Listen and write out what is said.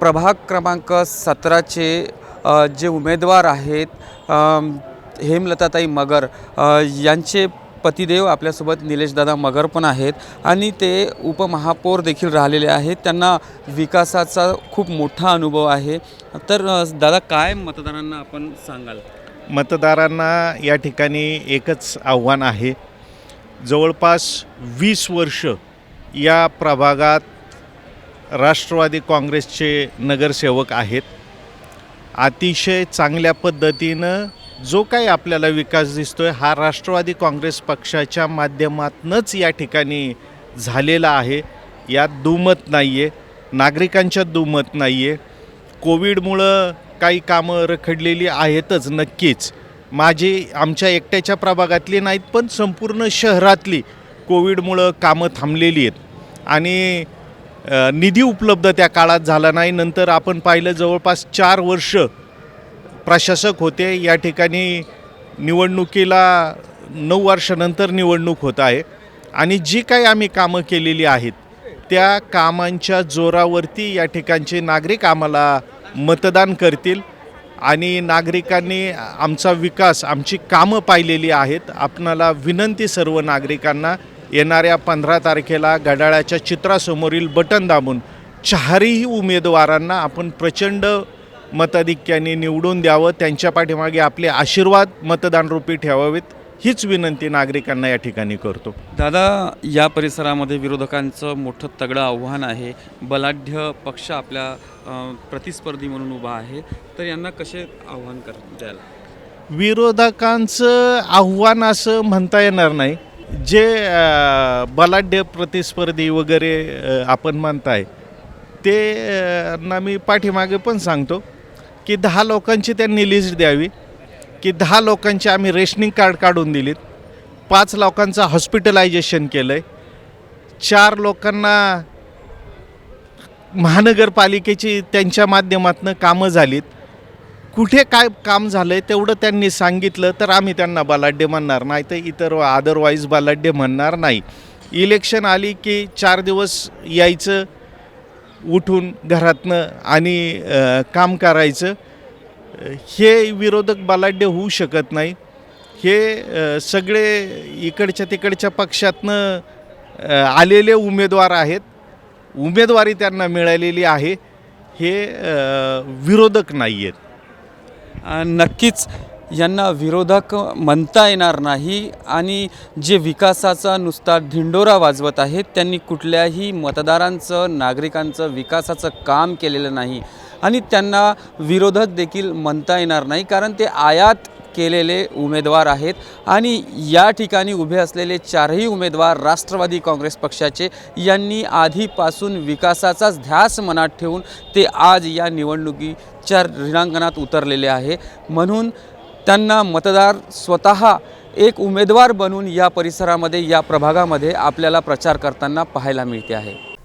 प्रभाग क्रमांक सतराचे जे उमेदवार आहेत हेमलताताई मगर यांचे पतिदेव आपल्यासोबत निलेशदादा मगर पण आहेत आणि ते उपमहापौर देखील राहिलेले आहेत. त्यांना विकासाचा खूप मोठा अनुभव आहे. तर दादा काय मतदारांना आपण सांगाल? मतदारांना या ठिकाणी एकच आव्हान आहे. जवळपास वीस वर्ष या प्रभागात राष्ट्रवादी काँग्रेसचे नगरसेवक आहेत. अतिशय चांगल्या पद्धतीनं जो काही आपल्याला विकास दिसतो आहे हा राष्ट्रवादी काँग्रेस पक्षाच्या माध्यमातूनच या ठिकाणी झालेला आहे. यात दुमत नाही आहे नागरिकांच्यात दुमत नाही आहे कोविडमुळं काही कामं रखडलेली आहेतच नक्कीच. माझी आमच्या एकट्याच्या प्रभागातली नाहीत पण संपूर्ण शहरातली कोविडमुळं कामं थांबलेली आहेत. आणि निधी उपलब्ध त्या काळात झाला नाही. नंतर आपण पाहिलं जवळपास चार वर्ष प्रशासक होते. या ठिकाणी निवडणुकीला नऊ वर्षानंतर निवडणूक होत आहे. आणि जी काही आम्ही कामं केलेली आहेत त्या कामांच्या जोरावरती या ठिकाणचे नागरिक आम्हाला मतदान करतील. आणि नागरिकांनी आमचा विकास आमची कामं पाहिलेली आहेत. आपणाला विनंती सर्व नागरिकांना येणाऱ्या पंधरा तारखेला घड्याळाच्या चित्रासमोरील बटन दाबून चारही उमेदवारांना आपण प्रचंड मताधिक्याने निवडून द्यावं त्यांच्या पाठीमागे आपले आशीर्वाद मतदानरूपी ठेवावेत हीच विनंती नागरिकांना या ठिकाणी करतो. दादा या परिसरामध्ये विरोधकांचं मोठं तगडं आव्हान आहे. बलाढ्य पक्ष आपल्या अ, प्रतिस्पर्धी म्हणून उभा आहे. तर यांना कसे आव्हान कर द्याल विरोधकांचं आव्हान असं म्हणता येणार नाही. जे बलाढ्य प्रतिस्पर्धी वगैरे आपण म्हणताय ते ना मी पाठीमागे पण सांगतो की दहा लोकांची त्यांनी लिस्ट द्यावी की दहा लोकांचे आम्ही रेशनिंग कार्ड काढून दिलीत पाच लोकांचं हॉस्पिटलायझेशन केलं आहे चार लोकांना महानगरपालिकेची त्यांच्या माध्यमातून कामं झालीत कुठे काय काम झालं आहे तेवढं त्यांनी सांगितलं तर आम्ही त्यांना बलाढ्य म्हणणार. नाही तर इतर अदरवाईज बलाढ्य म्हणणार नाही. इलेक्शन आली की चार दिवस यायचं उठून घरातनं आणि काम करायचं. हे विरोधक बलाढ्य होऊ शकत नाही. हे सगळे इकडच्या तिकडच्या पक्षातनं आलेले उमेदवार आहेत. उमेदवारी त्यांना मिळालेली आहे. हे विरोधक नाही आहेत नक्कीच यांना विरोधक म्हणता येणार नाही आणि जे विकासाचा नुसता ढिंडोरा वाजवत आहेत त्यांनी कुठल्याही मतदारांचं नागरिकांचं विकासाचं काम केलेलं नाही. आणि त्यांना विरोधक देखील म्हणता येणार नाही कारण ते आयात केलेले उमेदवार आहेत आणि या ठिकाणी उभे असलेले चारही उमेदवार राष्ट्रवादी काँग्रेस पक्षाचे यांनी आधीपासून विकासाचाच ध्यास मनात ठेवून ते आज या निवडणुकीच्या रिणांगणात उतरलेले आहे. म्हणून त्यांना मतदार स्वतः एक उमेदवार बनून या परिसरामध्ये या प्रभागामध्ये आपल्याला प्रचार करताना पाहायला मिळते आहे.